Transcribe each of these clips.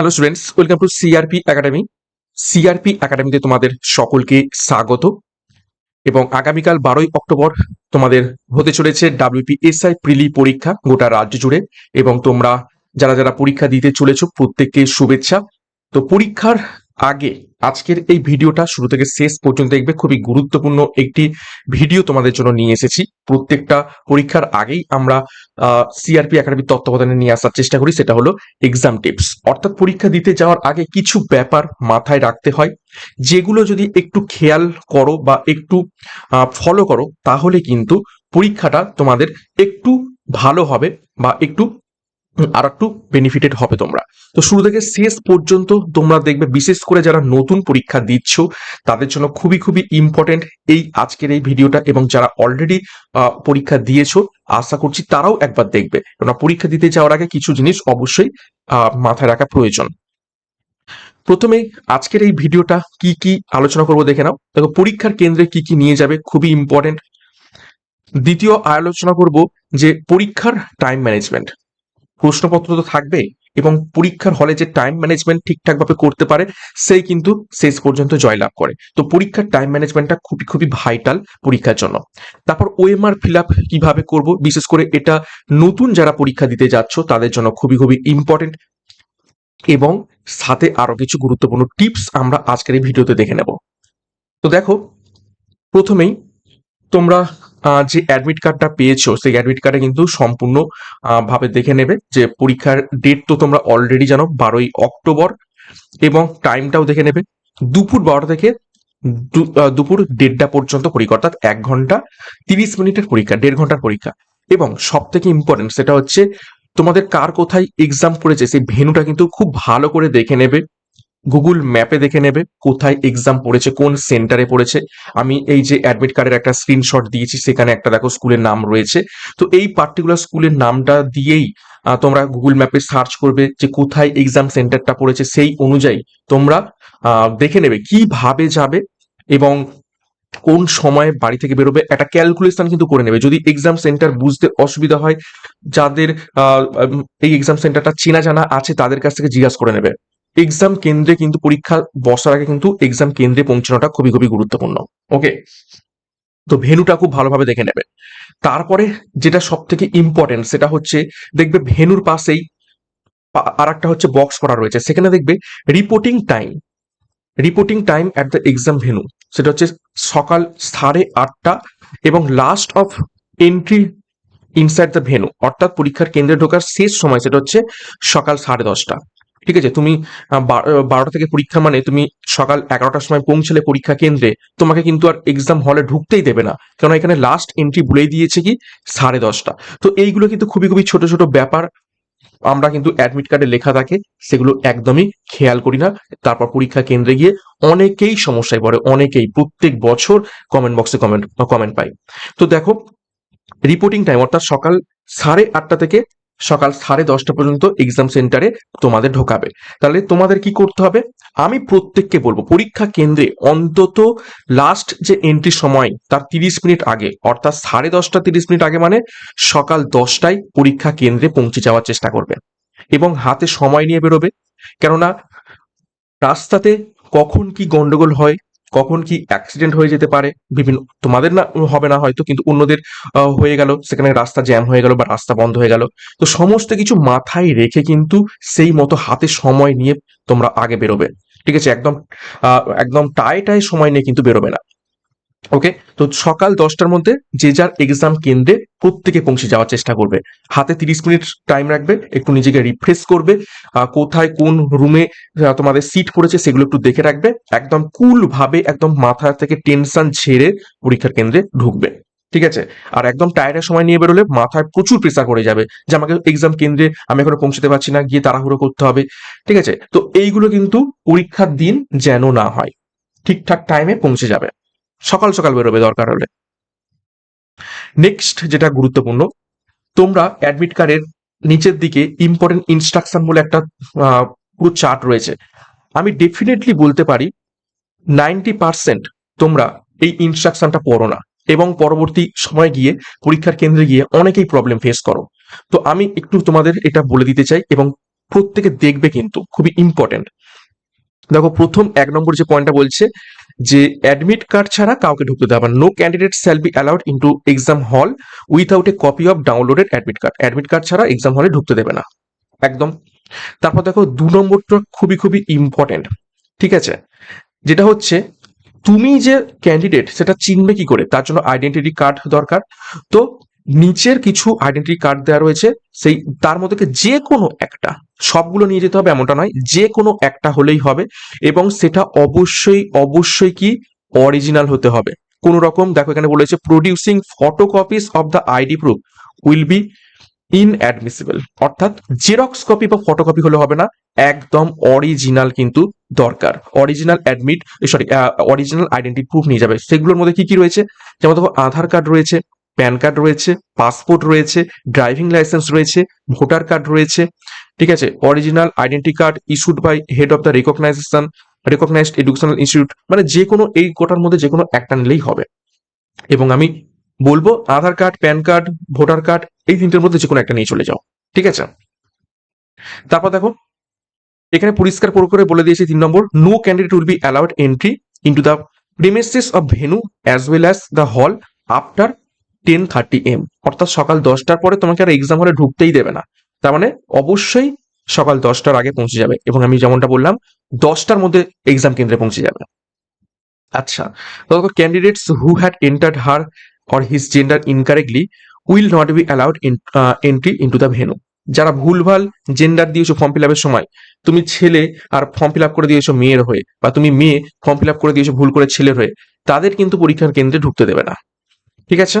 Hello students welcome to CRP academy CRP একাডেমিতে তোমাদের সকলকে স্বাগত। এবং আগামীকাল বারোই অক্টোবর তোমাদের হতে চলেছে ডাব্লিউপি এসআই প্রিলি পরীক্ষা গোটা রাজ্য জুড়ে। এবং তোমরা যারা যারা পরীক্ষা দিতে চলেছ, প্রত্যেককে শুভেচ্ছা। তো পরীক্ষার আগে আজকের এই ভিডিওটা শুরু থেকে শেষ পর্যন্ত দেখবে। খুবই গুরুত্বপূর্ণ একটি ভিডিও তোমাদের জন্য নিয়ে এসেছি। প্রত্যেকটা পরীক্ষার আগেই আমরা সিআরপি একাডেমির তত্ত্বাবধানে নিয়ে আসার চেষ্টা করি, সেটা হলো এক্সাম টিপস অর্থাৎ পরীক্ষা দিতে যাওয়ার আগে কিছু ব্যাপার মাথায় রাখতে হয়, যেগুলো যদি একটু খেয়াল করো বা একটু ফলো করো, তাহলে কিন্তু পরীক্ষাটা তোমাদের একটু ভালো হবে বা একটু আর একটু বেনিফিটেড হবে তোমরা। তো শুরু থেকে শেষ পর্যন্ত তোমরা দেখবে, বিশেষ করে যারা নতুন পরীক্ষা দিচ্ছ, তাদের জন্য খুবই খুবই ইম্পর্টেন্ট এই আজকের এই ভিডিওটা এবং যারা অলরেডি পরীক্ষা দিয়েছ, আশা করছি তারাও একবার দেখবে। কেননা পরীক্ষা দিতে যাওয়ার আগে কিছু জিনিস অবশ্যই মাথায় রাখা প্রয়োজন। প্রথমে আজকের এই ভিডিওটা কি কি আলোচনা করব দেখে নাও। দেখো, পরীক্ষার কেন্দ্রে কি কি নিয়ে যাবে খুবই ইম্পর্টেন্ট দ্বিতীয় আলোচনা করব যে পরীক্ষার টাইম ম্যানেজমেন্ট প্রশ্নপত্র তো থাকবে এবং পরীক্ষার হলে যে টাইম ম্যানেজমেন্ট ঠিকঠাকভাবে করতে পারে, সেই কিন্তু শেষ পর্যন্ত জয়লাভ করে। তো পরীক্ষার টাইম ম্যানেজমেন্টটা খুবই খুবই ভাইটাল পরীক্ষার জন্য। তারপর ওএমআর ফিল আপ কীভাবে করব? বিশেষ করে এটা নতুন যারা পরীক্ষা দিতে যাচ্ছ, তাদের জন্য খুবই খুবই ইম্পর্টেন্ট এবং সাথে আরও কিছু গুরুত্বপূর্ণ টিপস আমরা আজকের এই ভিডিওতে দেখে নেব। তো দেখো, প্রথমেই তোমরা যে অ্যাডমিট কার্ডটা পেয়েছ, সেই অ্যাডমিট কার্ডে কিন্তু সম্পূর্ণ ভাবে দেখে নেবে যে পরীক্ষার ডেট তো তোমরা অলরেডি জানো, বারোই অক্টোবর এবং টাইমটাও দেখে নেবে। দুপুর বারোটা থেকে দুপুর দেড়টা পর্যন্ত পরীক্ষা, অর্থাৎ এক ঘণ্টা তিরিশ মিনিটের পরীক্ষা, দেড় ঘণ্টার পরীক্ষা। এবং সব থেকে ইম্পর্টেন্ট সেটা হচ্ছে তোমাদের কার কোথায় এক্সাম পড়েছে, সেই ভেনুটা কিন্তু খুব ভালো করে দেখে নেবে। গুগল ম্যাপে দেখে নেবে কোথায় এক্সাম পড়েছে, কোন সেন্টারে পড়েছে। আমি এই যে অ্যাডমিট কার্ডের একটা স্ক্রিনশট দিয়েছি, সেখানে একটা দেখো স্কুলের নাম রয়েছে। তো এই পার্টিকুলার স্কুলের নামটা দিয়েই তোমরা গুগল ম্যাপে সার্চ করবে যে কোথায় এক্সাম সেন্টারটা পড়েছে, সেই অনুযায়ী তোমরা দেখে নেবে কীভাবে যাবে এবং কোন সময়ে বাড়ি থেকে বেরোবে। একটা ক্যালকুলেশন কিন্তু করে নেবে। যদি এক্সাম সেন্টার বুঝতে অসুবিধা হয়, যাদের এই এক্সাম সেন্টারটা চেনা জানা আছে, তাদের কাছ থেকে জিজ্ঞাসা করে নেবে। এক্সাম কেন্দ্রে কিন্তু পরীক্ষা বসার আগে কিন্তু এক্সাম কেন্দ্রে পৌঁছানোটা খুবই খুবই গুরুত্বপূর্ণ। ওকে তো ভেনুটা খুব ভালোভাবে দেখে নেবে তারপরে যেটা সব থেকে ইম্পর্টেন্ট সেটা হচ্ছে, দেখবে ভেনুর পাশেই আর একটা হচ্ছে বক্স করা রয়েছে। সেখানে দেখবে reporting time reporting time at the exam venue সেটা হচ্ছে সকাল সাড়ে আটটা এবং last of entry inside the venue অর্থাৎ পরীক্ষার কেন্দ্রে ঢোকার শেষ সময় সেটা হচ্ছে সকাল সাড়ে দশটা। ঠিক আছে? তুমি বারোটা থেকে পরীক্ষা মানে তুমি সকাল এগারোটার সময় পৌঁছলে পরীক্ষা কেন্দ্রে, তোমাকে কিন্তু আর এক্সাম হলে ঢুকতেই দেবে না। কারণ এখানে লাস্ট এন্ট্রি বলেই দিয়েছে কি? সাড়ে দশটা। তো এইগুলো কিন্তু খুবই খুবই ছোট ছোট ব্যাপার। আমরা কিন্তু অ্যাডমিট কার্ডে লেখা থাকে, সেগুলো একদমই খেয়াল করি না। তারপর পরীক্ষা কেন্দ্রে গিয়ে অনেকেই সমস্যায় পড়ে, অনেকেই প্রত্যেক বছর কমেন্ট বক্সে কমেন্ট কমেন্ট পাই। তো দেখো রিপোর্টিং টাইম অর্থাৎ সকাল সাড়ে আটটা থেকে সকাল সাড়ে দশটা পর্যন্ত এক্সাম সেন্টারে তোমাদের ঢোকাবে। তাহলে তোমাদের কি করতে হবে? আমি প্রত্যেককে বলব, পরীক্ষা কেন্দ্রে অন্তত লাস্ট যে এন্ট্রি সময়, তার তিরিশ মিনিট আগে, অর্থাৎ সাড়ে দশটা তিরিশ মিনিট আগে মানে সকাল দশটায় পরীক্ষা কেন্দ্রে পৌঁছে যাওয়ার চেষ্টা করবে এবং হাতে সময় নিয়ে বেরোবে। কেননা রাস্তাতে কখন কি গন্ডগোল হয় কখন কি অ্যাক্সিডেন্ট হয়ে যেতে পারে? বিভিন্ন, তোমাদের না হবে না হয়তো, কিন্তু অন্যদের হয়ে গেল, সেখানে রাস্তা জ্যাম হয়ে গেল বা রাস্তা বন্ধ হয়ে গেল। তো সমস্ত কিছু মাথায় রেখে কিন্তু সেই মতো হাতে সময় নিয়ে তোমরা আগে বেরোবে। ঠিক আছে? একদম একদম টাই টাই সময় নিয়ে কিন্তু বেরোবে না। ওকে তো সকাল দশটার মধ্যে যে যার এক্সাম কেন্দ্রে প্রত্যেকে পৌঁছে যাওয়ার চেষ্টা করবে। হাতে তিরিশ মিনিট টাইম রাখবে, একটু নিজেকে রিফ্রেশ করবে কোথায় কোন রুমে তোমাদের সিট পড়েছে সেগুলো একটু দেখে রাখবে, একদম কুল ভাবে, একদম মাথা থেকে টেনশন ছেড়ে পরীক্ষার কেন্দ্রে ঢুকবে। ঠিক আছে? আর একদম টায়ারের সময় নিয়ে বেরোলে মাথায় প্রচুর প্রেসার পড়ে যাবে যে আমাকে এক্সাম কেন্দ্রে আমি এখনও পৌঁছতে পারছি না, গিয়ে তাড়াহুড়ো করতে হবে। ঠিক আছে? তো এইগুলো কিন্তু পরীক্ষার দিন যেন না হয়। ঠিকঠাক টাইমে পৌঁছে যাবে। সকাল সকাল বেরোবে দরকার হলে। নেক্সট যেটা গুরুত্বপূর্ণ, তোমরা অ্যাডমিট কার্ডের নিচের দিকে ইম্পর্টেন্ট ইনস্ট্রাকশন বলে একটা পুরো চার্ট রয়েছে। আমি ডেফিনেটলি বলতে পারি নাইনটি পার্সেন্ট তোমরা এই ইনস্ট্রাকশনটা পড়ো না এবং পরবর্তী সময় গিয়ে, পরীক্ষার কেন্দ্রে গিয়ে অনেকেই প্রবলেম ফেস করো। তো আমি একটু তোমাদের এটা বলে দিতে চাই এবং প্রত্যেকে দেখবে কিন্তু, খুবই ইম্পর্টেন্ট দেখো, প্রথম এক নম্বর যে পয়েন্টটা বলছে যে অ্যাডমিট কার্ড ছাড়া কাউকে ঢুকতে দেওয়া no. Candidate shall be allowed into exam hall without a copy of downloaded admit card admit card ছাড়া এক্সাম হলে ঢুকতে দেবে না। একদম। তারপর দেখো, দু নম্বরটা খুবই খুবই ইম্পর্টেন্ট ঠিক আছে? যেটা হচ্ছে, তুমি যে ক্যান্ডিডেট সেটা চিনবে কি করে? তার জন্য আইডেন্টিটি কার্ড দরকার। তো নিচের কিছু আইডেন্টি কার্ড দেওয়া রয়েছে, সেই, তার মধ্যে যে কোনো একটা, সবগুলো নিয়ে যেতে হবে এমনটা নয় যে কোনো একটা হলেই হবে এবং সেটা অবশ্যই অবশ্যই কি অরিজিনাল হতে হবে। কোন রকম, দেখো এখানে বলেছে producing photocopies of the ID proof will be inadmissible অর্থাৎ জেরক্স কপি বা ফটোকপি হলে হবে না, একদম অরিজিনাল কিন্তু দরকার। Original admit sorry original identity proof নিয়ে যাবে। সেগুলোর মধ্যে কি কি রয়েছে? যেমন দেখো, আধার কার্ড রয়েছে প্যান কার্ড রয়েছে, পাসপোর্ট রয়েছে, ড্রাইভিং লাইসেন্স রয়েছে, ভোটার কার্ড রয়েছে, ঠিক আছে? Original identity card issued by head of the recognition recognised educational institute মানে যে কোনো এই কোটার মধ্যে যে কোনো একটা নিলেই হবে। এবং আমি বলব, Aadhaar card, PAN card, voter card, এই তিনটের মধ্যে যে কোনো একটা নিয়ে চলে যাও, ঠিক আছে? তারপর দেখো, এখানে পরিষ্কার পুরো করে বলে দিয়েছি তিন number no candidate will be allowed entry into the premises of venue as well as the hall after ten thirty AM অর্থাৎ সকাল দশটার পরে তোমাকে আর এক্সাম হলে ঢুকতেই দেবে না। তার মানে অবশ্যই সকাল দশটার আগে পৌঁছে যাবে এবং আমি যেমনটা বললাম, দশটার মধ্যে এক্সাম কেন্দ্রে পৌঁছে যাবে। আচ্ছা candidates who had entered her or his gender incorrectly will not be allowed entry into the venue যারা ভুলভাল জেন্ডার দিয়েছ ফর্ম ফিল আপের সময়, তুমি ছেলে আর ফর্ম ফিল আপ করে দিয়েছ মেয়ের হয়ে বা তুমি মেয়ে ফর্ম ফিল আপ করে দিয়েছ ভুল করে ছেলের হয়ে, তাদের কিন্তু পরীক্ষার কেন্দ্রে ঢুকতে দেবে না। ঠিক আছে?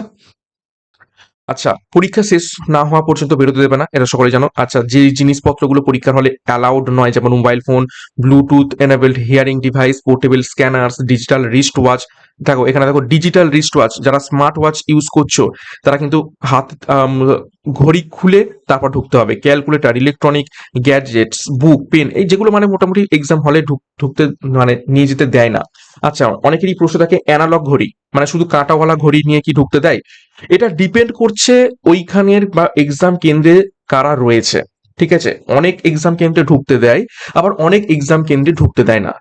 আচ্ছা পরীক্ষা শেষ না হওয়া পর্যন্ত বেরোতে দেবে না, এটা সকলে জানো। আচ্ছা যে জিনিসপত্রগুলো পরীক্ষার হলে অ্যালাউড নয়, যেমন mobile phone Bluetooth enabled hearing device portable scanners digital wrist watch দেখো, এখানে দেখো ডিজিটাল রিস্ট ওয়াচ যারা স্মার্ট ওয়াচ ইউজ করছ, তারা কিন্তু হাত ঘড়ি খুলে তারপর ঢুকতে হবে। Calculator electronic gadgets book pen এই যেগুলো মানে মোটামুটি এক্সাম হলে ঢুকতে মানে নিয়ে যেতে দেয় না। আচ্ছা অনেকেরই প্রশ্ন থাকে অ্যানালগ ঘড়ি মানে শুধু কাঁটাওয়ালা ঘড়ি নিয়ে কি ঢুকতে দেয়? এটা ডিপেন্ড করছে ওইখানের বা এক্সাম কেন্দ্রে কারা রয়েছে, ঠিক আছে? অনেক এক্সাম কেন্দ্রে ঢুকতে দেয়, আবার অনেক এক্সাম কেন্দ্রে ঢুকতে দেয় না।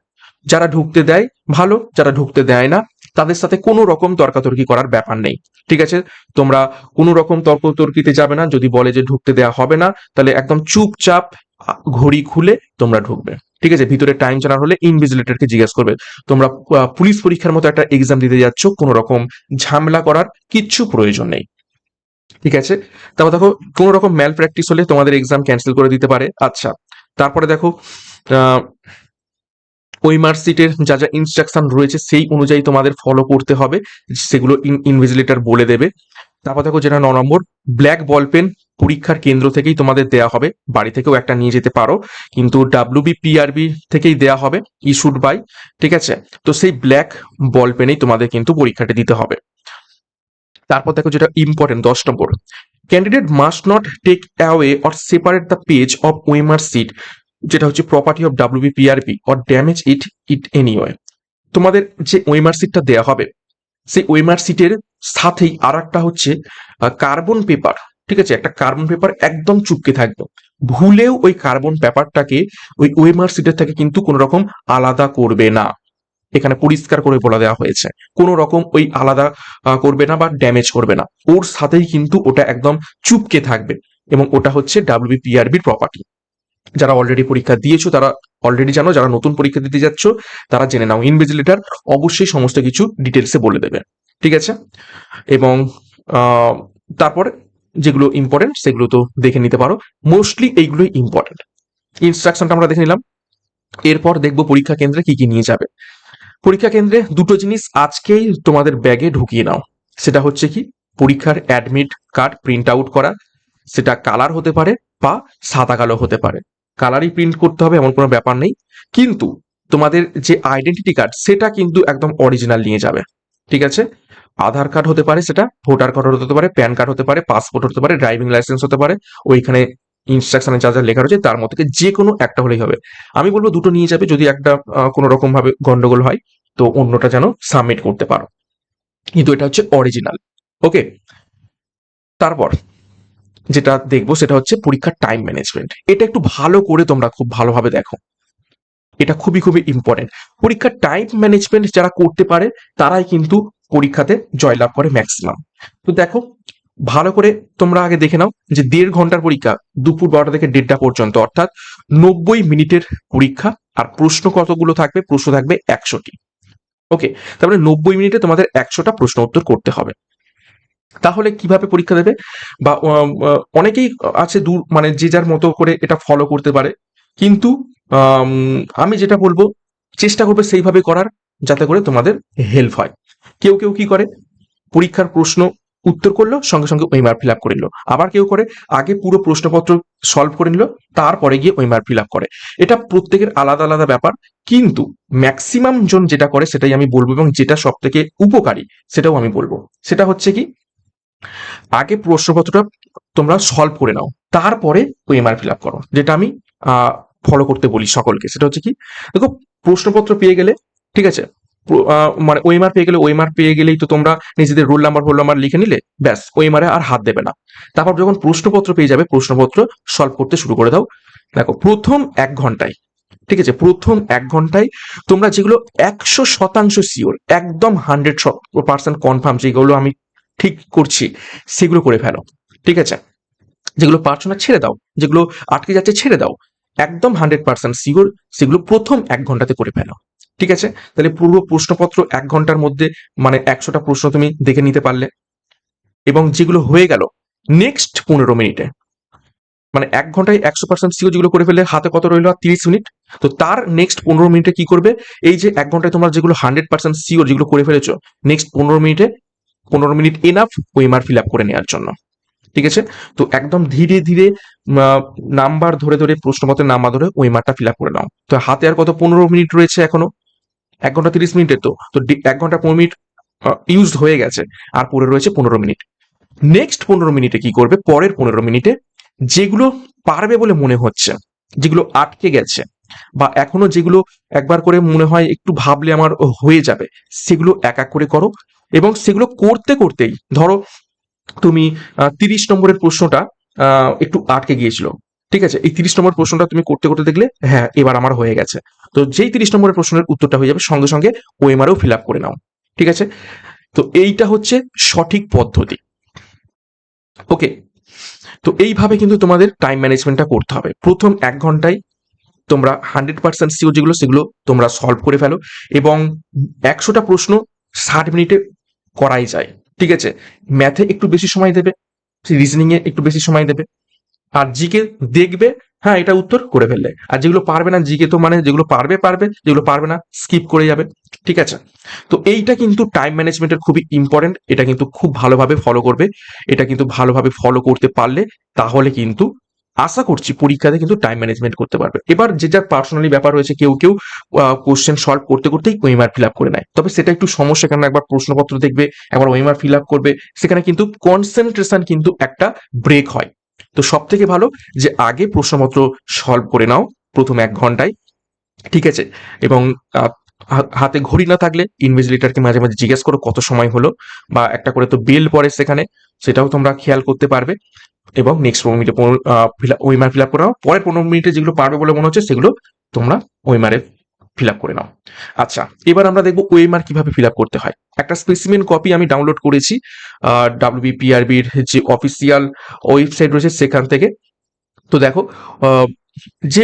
যারা ঢুকতে দেয়, ভালো, যারা ঢুকতে দেয় না তাদের সাথে কোনো রকম তর্কাতর্কি করার ব্যাপার নেই। ঠিক আছে? তোমরা কোনো রকম তর্কতর্কিতে যাবে না। যদি বলে যে ঢুকতে দেওয়া হবে না, তাহলে একদম চুপচাপ ঘড়ি খুলে তোমরা ঢুকবে। ঠিক আছে? ভিতরে টাইম জানার হলে ইনভিজিলেটরকে জিজ্ঞেস করবে। তোমরা পুলিশ পরীক্ষার মতো একটা এক্সাম দিতে যাচ্ছ, কোনো রকম ঝামেলা করার কিচ্ছু প্রয়োজন নেই। ঠিক আছে? তারপর দেখো, কোনো রকম ম্যাল প্র্যাকটিস হলে তোমাদের এক্সাম ক্যান্সেল করে দিতে পারে। আচ্ছা তারপরে দেখো ওই মার্কশিটের যা যা ইনস্ট্রাকশন রয়েছে, সেই অনুযায়ী তোমাদের ফলো করতে হবে। সেগুলো ইনভিজিলেটর বলে দেবে। তারপর দেখো যেটা ন নম্বর ব্ল্যাক বল পেন পরীক্ষার কেন্দ্র থেকেই তোমাদের দেয়া হবে। বাড়ি থেকেও একটা নিয়ে যেতে পারো। কিন্তু ডাব্লিউবি পিআরবি থেকেই দেয়া হবে ইস্যুড বাই ঠিক আছে? তো সেই ব্ল্যাক বল পেনেই তোমাদের কিন্তু পরীক্ষাটা দিতে হবে। তারপর দেখো যেটা ইম্পর্টেন্ট দশ number. Candidate must not take away or separate the page of OMR sheet যেটা হচ্ছে property of WB PRP or damage it it anyway তোমাদের যে ওয়েমার সিটটা দেওয়া হবে, সেই ওয়েমার সিটের সাথেই আর একটা হচ্ছে কার্বন পেপার ঠিক আছে? একটা কার্বন পেপার একদম চুপকে থাকবে। ভুলেও ওই কার্বন পেপারটাকে ওই ওয়েমার সিটের থেকে কিন্তু কোনো রকম আলাদা করবে না। এখানে পরিষ্কার করে বলা দেওয়া হয়েছে কোনো রকম ওই আলাদা করবে না বা ড্যামেজ করবে না। ওর সাথেই কিন্তু ওটা একদম চুপকে থাকবে এবং ওটা হচ্ছে ডাব্লিউবিপিআরবির প্রপার্টি যারা অলরেডি পরীক্ষা দিয়েছ, তারা অলরেডি জানো, যারা নতুন পরীক্ষা দিতে যাচ্ছ, তারা জেনে নাও ইনভিজিলেটর অবশ্যই সমস্ত কিছু ডিটেলসে বলে দেবে। ঠিক আছে? এবং তারপর যেগুলো ইম্পর্টেন্ট সেগুলো তো দেখে নিতে পারো। মোস্টলি এইগুলোই ইম্পর্টেন্ট ইনস্ট্রাকশনটা আমরা দেখে নিলাম। এরপর দেখব পরীক্ষা কেন্দ্রে কি কি নিয়ে যাবে। পরীক্ষা কেন্দ্রে দুটো জিনিস আজকেই তোমাদের ব্যাগে ঢুকিয়ে নাও। সেটা হচ্ছে কি? পরীক্ষার অ্যাডমিট কার্ড প্রিন্ট আউট করা। সেটা কালার হতে পারে বা সাদা কালো হতে পারে। কালারই প্রিন্ট করতে হবে, এমন কোনো ব্যাপার নেই। কিন্তু তোমাদের যে আইডেন্টিটি কার্ড সেটা কিন্তু একদম অরিজিনাল নিয়ে যাবে। ঠিক আছে? আধার কার্ড হতে পারে সেটা ভোটার কার্ড হতে পারে প্যান কার্ড হতে পারে পাসপোর্ট হতে পারে ড্রাইভিং লাইসেন্স হতে পারে, ওইখানে ইনস্ট্রাকশনে যা যা লেখা রয়েছে, তার মধ্যে যে কোনো একটা হলেই হবে। আমি বলব দুটো নিয়ে যাবে, যদি একটা কোনো রকম ভাবে গন্ডগোল হয়, তো অন্যটা যেন সাবমিট করতে পারো। কিন্তু এটা হচ্ছে অরিজিনাল ওকে তারপর যেটা দেখব সেটা হচ্ছে পরীক্ষার টাইম ম্যানেজমেন্ট এটা একটু ভালো করে তোমরা খুব ভালোভাবে দেখো। এটা খুবই খুবই ইম্পর্টেন্ট পরীক্ষার টাইম ম্যানেজমেন্ট যারা করতে পারে, তারাই কিন্তু পরীক্ষাতে জয়লাভ করে ম্যাক্সিমাম তো দেখো, ভালো করে তোমরা আগে দেখে নাও যে দেড় ঘণ্টার পরীক্ষা, দুপুর বারোটা থেকে দেড়টা পর্যন্ত, অর্থাৎ নব্বই মিনিটের পরীক্ষা, আর প্রশ্ন কতগুলো থাকবে? প্রশ্ন থাকবে একশোটি। ওকে তারপরে নব্বই মিনিটে তোমাদের একশোটা প্রশ্ন উত্তর করতে হবে। তাহলে কীভাবে পরীক্ষা দেবে? বা অনেকেই আছে দূর মানে যে যার মতো করে এটা ফলো করতে পারে। কিন্তু, আমি যেটা বলব, চেষ্টা করবে সেইভাবে করার যাতে করে তোমাদের হেল্প হয়। কেউ কেউ কি করে? পরীক্ষার প্রশ্ন উত্তর করল, সঙ্গে সঙ্গে ওইমার ফিল আপ করে নিল। আবার কেউ করে, আগে পুরো প্রশ্নপত্র সলভ করে নিল, তারপরে গিয়ে ওইমার ফিল আপ করে। এটা প্রত্যেকের আলাদা আলাদা ব্যাপার। কিন্তু ম্যাক্সিমাম জন যেটা করে, সেটাই আমি বলব এবং যেটা সব থেকে উপকারী, সেটাও আমি বলব। সেটা হচ্ছে কি আগে প্রশ্নপত্রটা তোমরা সলভ করে নাও। তারপরে ওই এমআর ফিল আপ করো, যেটা আমি ফলো করতে বলি সকলকে। সেটা হচ্ছে কি, দেখো, প্রশ্নপত্র পেয়ে গেলে, ঠিক আছে মানে ওএমআর পেয়ে গেলে ওএমআর পেয়ে গেলেই তো তোমরা নিজেদের রোল নাম্বার রোল নাম্বার লিখে নিলে, ব্যাস ওএমআর আর হাত দেবে না। তারপর যখন প্রশ্নপত্র পেয়ে যাবে, প্রশ্নপত্র সলভ করতে শুরু করে দাও। দেখো, প্রথম এক ঘন্টায়, ঠিক আছে, প্রথম এক ঘন্টায় তোমরা যেগুলো একশো শতাংশ শিওর একদম হান্ড্রেড পার্সেন্ট কনফার্ম যেগুলো আমি ঠিক করছি, সেগুলো করে ফেলো, ঠিক আছে? যেগুলো পারছ না ছেড়ে দাও, যেগুলো আটকে যাচ্ছে ছেড়ে দাও, একদম হান্ড্রেড পার্সেন্ট সিওর সেগুলো প্রথম এক ঘন্টাতে করে ফেলো, ঠিক আছে? তাহলে পুরো প্রশ্নপত্র এক ঘণ্টার মধ্যে মানে একশোটা প্রশ্ন তুমি দেখে নিতে পারলে, এবং যেগুলো হয়ে গেল নেক্সট পনেরো মিনিটে মানে এক ঘন্টায় একশো পার্সেন্ট সিও যেগুলো করে ফেলে হাতে কত রইল? আর তিরিশ মিনিট। তো তার নেক্সট পনেরো মিনিটে কি করবে? এই যে এক ঘন্টায় তোমরা যেগুলো হান্ড্রেড পার্সেন্ট সিওর যেগুলো করে ফেলেছো নেক্সট পনেরো মিনিটে পনেরো minute enough OMR fill up করে নেওয়ার জন্য। ঠিক আছে? তো একদম ধীরে ধীরে নাম্বার ধরে ধরে প্রশ্নপত্রের নাম্বার ধরে ওয়েমারটা ফিল আপ করে নাও। তো হাতে আর কত পনেরো মিনিট রয়েছে এখনও? এক ঘণ্টা তিরিশ মিনিটের তো। তো এক ঘণ্টা পনেরো মিনিট ইউজ হয়ে গেছে। আর পরে রয়েছে পনেরো মিনিট। নেক্সট পনেরো মিনিটে কি করবে? পরের পনেরো মিনিটে যেগুলো পারবে বলে মনে হচ্ছে, যেগুলো আটকে গেছে বা এখনও যেগুলো একবার করে মনে হয় একটু ভাবলে আমার হয়ে যাবে, সেগুলো এক এক করে করো এবং সেগুলো করতে করতেই ধরো তুমি তিরিশ নম্বরের প্রশ্নটা একটু আটকে গিয়েছিল, ঠিক আছে? এই তিরিশ নম্বর প্রশ্নটা তুমি করতে করতে দেখলে হ্যাঁ এবার আমার হয়ে গেছে। তো যেই তিরিশ নম্বরের প্রশ্নের উত্তরটা হয়ে যাবে, সঙ্গে সঙ্গে ওএমআরও ফিল আপ করে নাও, ঠিক আছে? তো এইটা হচ্ছে সঠিক পদ্ধতি। ওকে তো এইভাবে কিন্তু তোমাদের টাইম ম্যানেজমেন্টটা করতে হবে। প্রথম এক ঘন্টায় তোমরা হান্ড্রেড পার্সেন্ট সিও যেগুলো, সেগুলো তোমরা সলভ করে ফেলো এবং একশোটা প্রশ্ন ষাট মিনিটে করাই যায়, ঠিক আছে? ম্যাথে একটু বেশি সময় দেবে রিজনিং এ একটু বেশি সময় দেবে, আর জিকে দেখবে হ্যাঁ এটা উত্তর করে ফেললে। আর যেগুলো পারবে না জিকে তো মানে যেগুলো পারবে পারবে, যেগুলো পারবে না স্কিপ করে যাবে, ঠিক আছে? তো এইটা কিন্তু টাইম ম্যানেজমেন্টের খুবই ইম্পর্টেন্ট এটা কিন্তু খুব ভালোভাবে ফলো করবে, এটা কিন্তু ভালোভাবে ফলো করতে পারলে তাহলে কিন্তু আশা করছি পরীক্ষাতে কিন্তু টাইম ম্যানেজমেন্ট করতে পারবে। এবার যে যার পার্সোনালি ব্যাপার রয়েছে, কেউ কেউ কোশ্চেন সলভ করতে করতেই ওয়েমার ফিল আপ করে নেয়। তবে সেটা একটু সমস্যা কেন একবার প্রশ্নপত্র দেখবে, একবার ওয়েমার ফিল আপ করবে, সেখানে কিন্তু কনসেন্ট্রেশন কিন্তু একটা ব্রেক হয়। তো সব থেকে ভালো যে আগে প্রশ্নপত্র সলভ করে নাও, প্রথম এক ঘন্টায়, ঠিক আছে? এবং হাতে ঘড়ি না থাকলে ইনভেজিলেটারকে মাঝে মাঝে জিজ্ঞেস করো কত সময় হলো, বা একটা করে তো বেল পড়ে সেখানে, সেটাও তোমরা খেয়াল করতে পারবে। এবং নেক্সট পনেরো মিনিটে ওয়েমার ফিল আপ করে নাও। পরের পনেরো মিনিটে যেগুলো পারবে বলে মনে হচ্ছে, সেগুলো তোমরা ওইমারে ফিল করে নাও। আচ্ছা এবার আমরা দেখব ওয়েমার কীভাবে ফিল করতে হয়। একটা স্পেসিমেন কপি আমি ডাউনলোড করেছি ডাব্লিউবিপিআরবির যে অফিসিয়াল ওয়েবসাইট রয়েছে সেখান থেকে। তো দেখো যে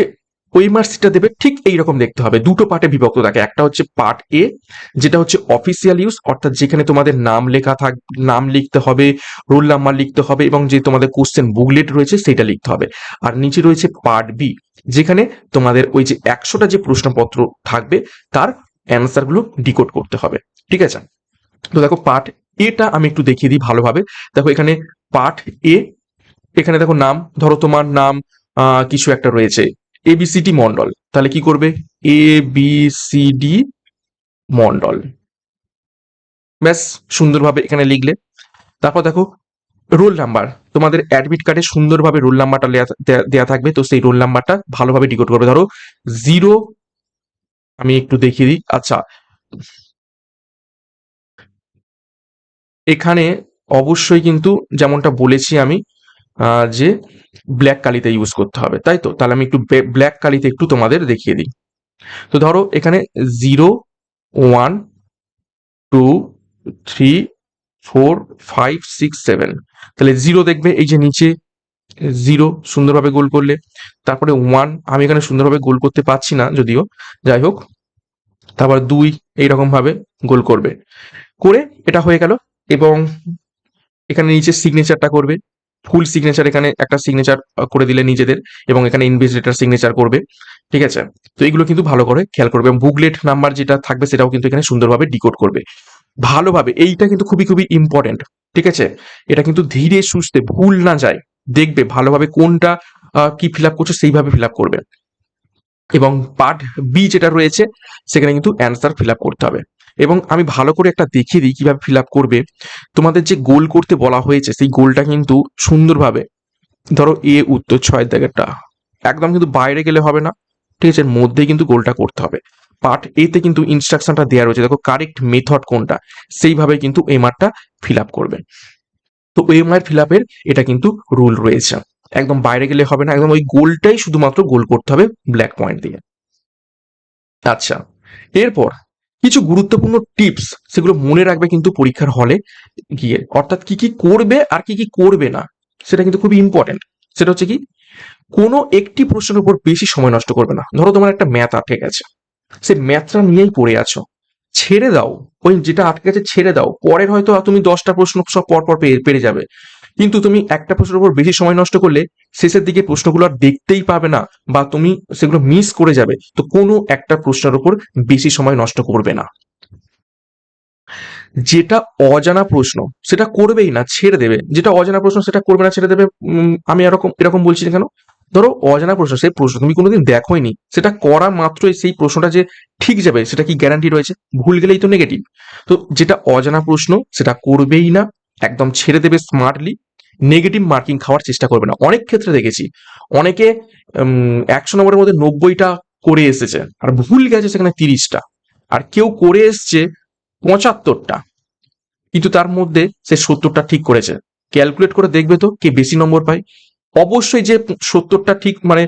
ওয়েমার সিটটা দেবে, ঠিক এই রকম দেখতে হবে। দুটো পার্টে বিভক্ত থাকে। একটা হচ্ছে পার্ট এ যেটা হচ্ছে অফিসিয়াল ইউজ অর্থাৎ যেখানে তোমাদের নাম লেখা থাক, নাম লিখতে হবে রোল নাম্বার লিখতে হবে, এবং যে তোমাদের কোশ্চেন বুকলেট রয়েছে, সেটা লিখতে হবে। আর নিচে রয়েছে পার্ট বি যেখানে তোমাদের ওই যে একশোটা যে প্রশ্নপত্র থাকবে, তার অ্যান্সারগুলো ডিকোড করতে হবে। ঠিক আছে? তো দেখো পার্ট এটা আমি একটু দেখিয়ে দিই ভালোভাবে। দেখো, এখানে পার্ট এ এখানে দেখো নাম, ধরো তোমার নাম কিছু একটা রয়েছে। এবিসিডি মন্ডল। তাহলে কি করবে? A B C D Mondal. ব্যাস, সুন্দরভাবে এখানে লিখলে। তারপর দেখো, রোল নাম্বার। তোমাদের অ্যাডমিট কার্ডে সুন্দরভাবে রোল নাম্বারটা দেওয়া থাকবে। তো সেই রোল নাম্বারটা ভালোভাবে ডিকোড করবে। ধরো, জিরো, আমি একটু দেখিয়ে দিই। আচ্ছা। এখানে অবশ্যই কিন্তু যেমনটা বলেছি আমি যে ব্ল্যাক কালিতে ইউজ করতে হবে। তাই তো? তাহলে আমি একটু ব্ল্যাক কালিতে একটু তোমাদের দেখিয়ে দিই। তো ধরো এখানে zero one two three four five six seven তাহলে জিরো দেখবে, এই যে নিচে জিরো সুন্দরভাবে গোল করলে। তারপরে ওয়ান আমি এখানে সুন্দরভাবে গোল করতে পারছি না যদিও। যাই হোক, তারপর দুই এইরকম ভাবে গোল করবে। করে এটা হয়ে গেল এবং এখানে নিচে সিগনেচারটা করবে। ফুল সিগনেচার এখানে একটা সিগনেচার করে দিলে নিজেদের এবং এখানে ইনভেস্টিলেটার সিগনেচার করবে, ঠিক আছে? তো এগুলো কিন্তু ভালো করে খেয়াল করবে এবং বুকলেট নাম্বার যেটা থাকবে সেটাও কিন্তু এখানে সুন্দরভাবে ডিকোড করবে। ভালোভাবে, এইটা কিন্তু খুবই খুবই ইম্পর্টেন্ট ঠিক আছে? এটা কিন্তু ধীরে সুস্থে ভুল না যায়, দেখবে ভালোভাবে কোনটা কি ফিল আপ করছে সেইভাবে ফিল আপ করবে। এবং পার্ট বি যেটা রয়েছে, সেখানে কিন্তু অ্যান্সার ফিল আপ করতে হবে। এবং আমি ভালো করে একটা দেখিয়ে দিই কীভাবে ফিল আপ করবে। তোমাদের যে গোল করতে বলা হয়েছে, সেই গোলটা কিন্তু সুন্দরভাবে ধরো এ উত্তর ছয়ের দাগেরটা একদম কিন্তু বাইরে গেলে হবে না। ঠিক আছে, এর মধ্যে কিন্তু গোলটা করতে হবে। পার্ট এতে কিন্তু ইনস্ট্রাকশনটা দেওয়া রয়েছে। দেখো কারেক্ট মেথড কোনটা, সেইভাবে কিন্তু এমআরটা ফিল আপ করবে। তো এমআর ফিল আপের এটা কিন্তু রুল রয়েছে। একদম বাইরে গেলে হবে না, একদম ওই গোলটাই শুধুমাত্র গোল করতে হবে ব্ল্যাক পয়েন্ট দিয়ে। আচ্ছা এরপর কিছু গুরুত্বপূর্ণ টিপস সেগুলো মনে রাখবে কিন্তু পরীক্ষার হলে গিয়ে। অর্থাৎ কি কি করবে আর কি কি করবে না, সেটা কিন্তু খুবই ইম্পর্টেন্ট সেটা হচ্ছে কি, কোনো একটি প্রশ্নের উপর বেশি সময় নষ্ট করবে না। ধরো তোমার একটা ম্যাথ আটকে গেছে। সে ম্যাথটা নিয়েই পড়ে আছো। ছেড়ে দাও। ওই যেটা আটকে গেছে, ছেড়ে দাও। পরের হয়তো তুমি দশটা প্রশ্ন সব পর পর পেরে যাবে। কিন্তু তুমি একটা প্রশ্নের উপর বেশি সময় নষ্ট করলে শেষের দিকে প্রশ্নগুলো আর দেখতেই পাবে না বা তুমি সেগুলো মিস করে যাবে। তো কোনো একটা প্রশ্নের উপর বেশি সময় নষ্ট করবে না। যেটা অজানা প্রশ্ন সেটা করবেই না, ছেড়ে দেবে। যেটা অজানা প্রশ্ন সেটা করবে না, ছেড়ে দেবে আমি এরকম এরকম বলছি না কেন? ধরো অজানা প্রশ্ন, সেই প্রশ্ন তুমি কোনোদিন দেখোইনি, সেটা করা মাত্রই সেই প্রশ্নটা যে ঠিক যাবে সেটা কি গ্যারান্টি রয়েছে? ভুল গেলেই তো নেগেটিভ তো যেটা অজানা প্রশ্ন সেটা করবেই না, একদম ছেড়ে দেবে স্মার্টলি নেগেটিভ মার্কিং খাওয়ার চেষ্টা করবে না। অনেক ক্ষেত্রে দেখেছি, অনেকে একশো নম্বরের মধ্যে নব্বইটা করে এসেছে, আর ভুল গেছে সেখানে তিরিশটা, আর কেউ করে এসছে পঁচাত্তরটা, কিন্তু তার মধ্যে সে সত্তরটা ঠিক করেছে। ক্যালকুলেট করে দেখবে তো কে বেশি নম্বর পায়। অবশ্যই যে সত্তরটা ঠিক মানে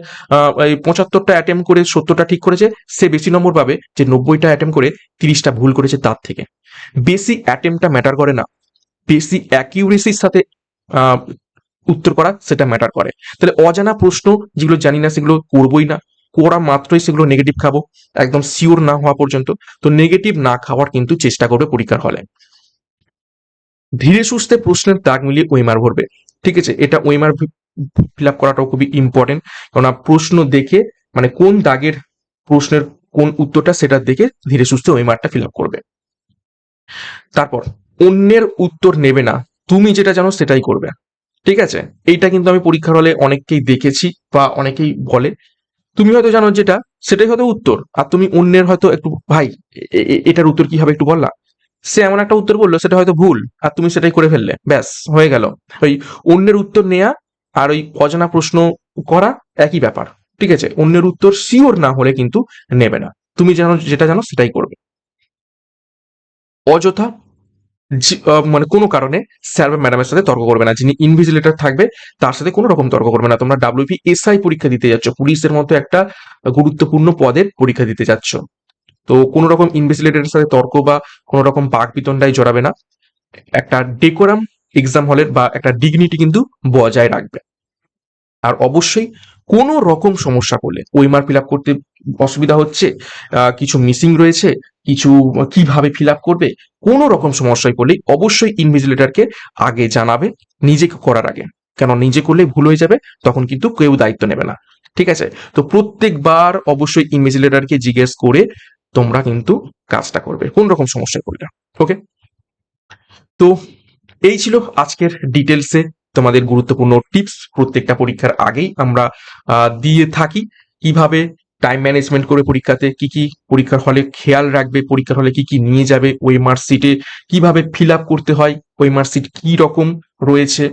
পঁচাত্তরটা অ্যাটেম্প করে সত্তরটা ঠিক করেছে, সে বেশি নম্বর পাবে যে নব্বইটা অ্যাটেম্প করে তিরিশটা ভুল করেছে তার থেকে। বেশি অ্যাটেম্পটা ম্যাটার করে না। বেশি অ্যাকিউরেসির সাথে উত্তর করা সেটা ম্যাটার করে। তাহলে অজানা প্রশ্ন যেগুলো জানি না, সেগুলো করবোই না। করা মাত্রই সেগুলো নেগেটিভ খাব, একদম শিওর না হওয়া পর্যন্ত। তো নেগেটিভ না খাওয়ার কিন্তু চেষ্টা করবে পরীক্ষার হলে। ধীরে সুস্থে প্রশ্নের দাগ মিলিয়ে ওয়েমার ভরবে। ঠিক আছে, এটা ওয়েমার ফিল আপ করাটাও খুবই ইম্পর্টেন্ট কেননা প্রশ্ন দেখে মানে কোন দাগের প্রশ্নের কোন উত্তরটা সেটা দেখে ধীরে সুস্থে ওয়েমারটা ফিল আপ করবে। তারপর, অন্যের উত্তর নেবে না তুমি যেটা জানো সেটাই করবে। ঠিক আছে? এইটা কিন্তু আমি পরীক্ষার হলে অনেককেই দেখেছি বা অনেকেই বলে। তুমি হয়তো জানো যেটা, সেটাই হয়তো উত্তর। আর তুমি অন্যের হয়তো একটু, ভাই এটার উত্তর কি হবে একটু বললা? সে এমন একটা উত্তর বলল, সেটা হয়তো ভুল। আর তুমি সেটাই করে ফেললে। ব্যাস, হয়ে গেল। ওই অন্যের উত্তর নেয়া আর ওই অজানা প্রশ্ন করা একই ব্যাপার। ঠিক আছে? অন্যের উত্তর শিওর না হলে কিন্তু নেবে না। তুমি জানো যেটা জানো সেটাই করবে। অযথা মানে কোনো কারণে স্যার বা ম্যাডামের সাথে তর্ক করবে না, যিনি ইনভিজিলেটর থাকবে, তার সাথে কোনো রকম তর্ক করবে না। তোমরা ডাব্লিউপি এসআই পরীক্ষা দিতে যাচ্ছ, পুলিশের মতো একটা গুরুত্বপূর্ণ পদের পরীক্ষা দিতে যাচ্ছ। তো কোনো রকম ইনভিজিলেটরের সাথে তর্ক বা কোনো রকম বাক বিতণ্ডায় জড়াবে না। একটা ডেকোরাম এক্সাম হলের বা একটা ডিগনিটি কিন্তু বজায় রাখবে। আর অবশ্যই কোনো রকম সমস্যা করলে ওইমার ফিল আপ করতে অসুবিধা হচ্ছে কিছু মিসিং রয়েছে কিছু কীভাবে ফিল আপ করবে, কোনো রকম সমস্যায় পড়লে অবশ্যই ইনভিজিলেটরকে আগে জানাবে, নিজেকে করার আগে। কেন নিজে করলে ভুল হয়ে যাবে, তখন কিন্তু কেউ দায়িত্ব নেবে না। ঠিক আছে? তো প্রত্যেকবার অবশ্যই ইনভিজিলেটরকে জিজ্ঞেস করে তোমরা কিন্তু কাজটা করবে, কোন রকম সমস্যায় পড়লে। ওকে? তো এই ছিল আজকের ডিটেলসে তোমাদের গুরুত্বপূর্ণ টিপস প্রত্যেকটা পরীক্ষার আগেই আমরা দিয়ে থাকি। কীভাবে টাইম ম্যানেজমেন্ট করে পরীক্ষাতে কি কি পরীক্ষার হলে খেয়াল রাখবে, পরীক্ষার হলে কি কি নিয়ে যাবে ওই মার্কশিটে কীভাবে ফিল আপ করতে হয় ওই মার্কশিট কি রকম রয়েছে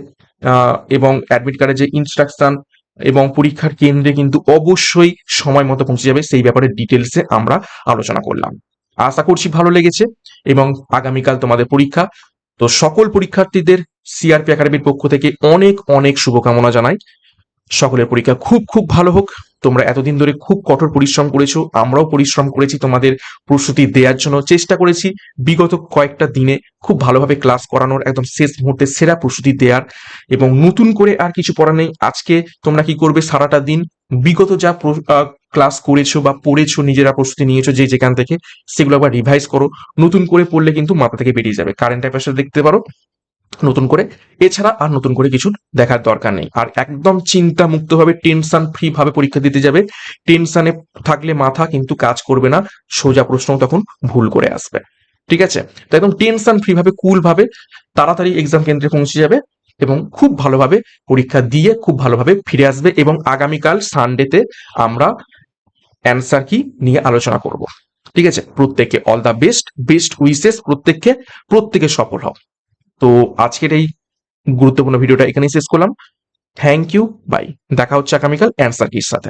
এবং অ্যাডমিট কার্ডের যে ইনস্ট্রাকশন এবং পরীক্ষার কেন্দ্রে কিন্তু অবশ্যই সময় মতো পৌঁছে যাবে, সেই ব্যাপারে ডিটেলসে আমরা আলোচনা করলাম। আশা করছি ভালো লেগেছে এবং আগামীকাল তোমাদের পরীক্ষা। তো সকল পরীক্ষার্থীদের সিআরপি একাডেমির পক্ষ থেকে অনেক অনেক শুভকামনা জানাই। সকলের পরীক্ষা খুব খুব ভালো হোক। তোমরা এতদিন ধরে খুব কঠোর পরিশ্রম করেছ, আমরাও পরিশ্রম করেছি তোমাদের প্রস্তুতি দেওয়ার জন্য। চেষ্টা করেছি বিগত কয়েকটা দিনে খুব ভালোভাবে ক্লাস করানোর, একদম শেষ মুহূর্তে সেরা প্রস্তুতি দেওয়ার এবং নতুন করে আর কিছু পড়া নেই। আজকে তোমরা কি করবে? সারাটা দিন বিগত যা ক্লাস করেছ বা পড়েছো, নিজেরা প্রস্তুতি নিয়েছো যে যেখান থেকে, সেগুলো আবার রিভাইজ করো। নতুন করে পড়লে কিন্তু মাথা থেকে বেরিয়ে যাবে। কারেন্ট অ্যাফেয়ার্স দেখতে পারো নতুন করে। এছাড়া আর নতুন করে কিছু দেখার দরকার নেই। আর একদম চিন্তা মুক্তভাবে টেনশন ফ্রি ভাবে পরীক্ষা দিতে যাবে। টেনশনে থাকলে মাথা কিন্তু কাজ করবে না। সোজা প্রশ্ন তখন ভুল করে আসবে। ঠিক আছে? তো একদম টেনশন ফ্রি ভাবে কুল ভাবে তাড়াতাড়ি এক্সাম কেন্দ্রে পৌঁছে যাবে এবং খুব ভালোভাবে পরীক্ষা দিয়ে খুব ভালোভাবে ফিরে আসবে এবং আগামীকাল সানডেতে আমরা অ্যান্সার কি নিয়ে আলোচনা করব। ঠিক আছে? প্রত্যেককে all the best best wishes প্রত্যেককে, প্রত্যেকে সফল হও। তো আজকের এই গুরুত্বপূর্ণ ভিডিওটা এখানেই শেষ করলাম। থ্যাংক ইউ বাই দেখা হচ্ছে আগামীকাল অ্যান্সার কির সাথে।